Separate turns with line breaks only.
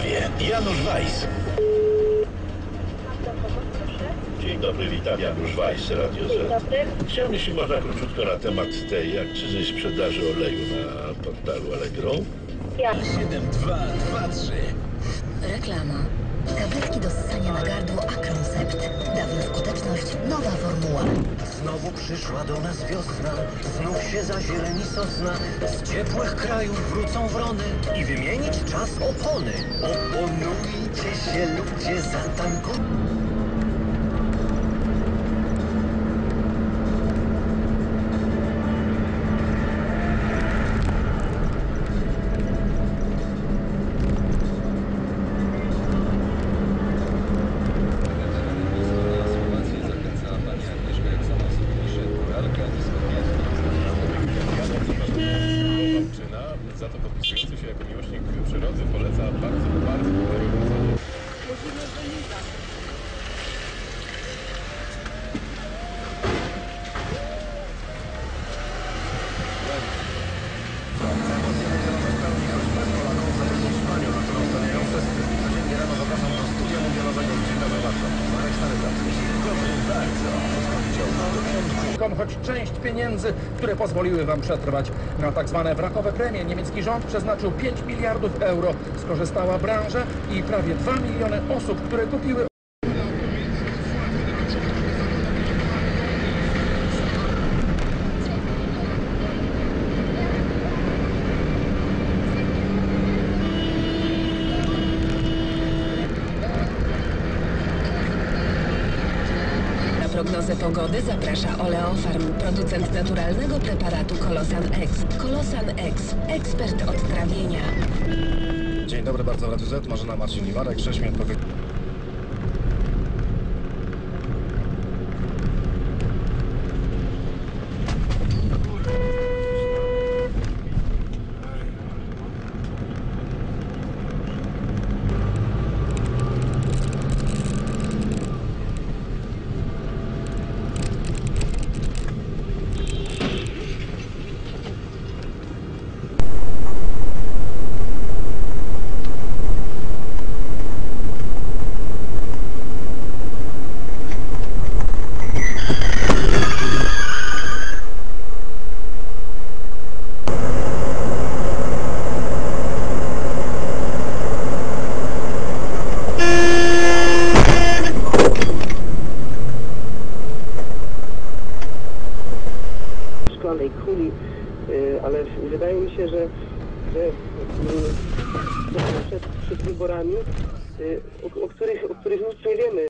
sprawie. Janusz Weiss.
Dzień dobry, witam Janusz Weiss, Radio Z. Chciałem, jeśli można króciutko na temat tej akcyzy sprzedaży oleju na portalu Allegro.
7223.
Reklama. Tabletki do ssania na gardło Acroncept. Dawna skuteczność, nowa formuła.
Znowu przyszła do nas wiosna, znów się zazieleni sosna. Z ciepłych krajów wrócą wrony i wymienić czas opony. Oponujcie się ludzie za
Thank you.
Choć część pieniędzy, które pozwoliły wam przetrwać. Na tak zwane wrakowe premie niemiecki rząd przeznaczył 5 miliardów euro. Skorzystała branża i prawie 2 miliony osób, które kupiły
Na prognozę pogody zaprasza Oleofarm, producent naturalnego preparatu Kolosan X. Kolosan X, ekspert od trawienia.
Dzień dobry, bardzo Radio Z, Marzena Marcin Liwarek, 6 minut po
wydaje mi się, że, że y, przed, przed wyborami, y, o, o, których, o których nic nie wiemy,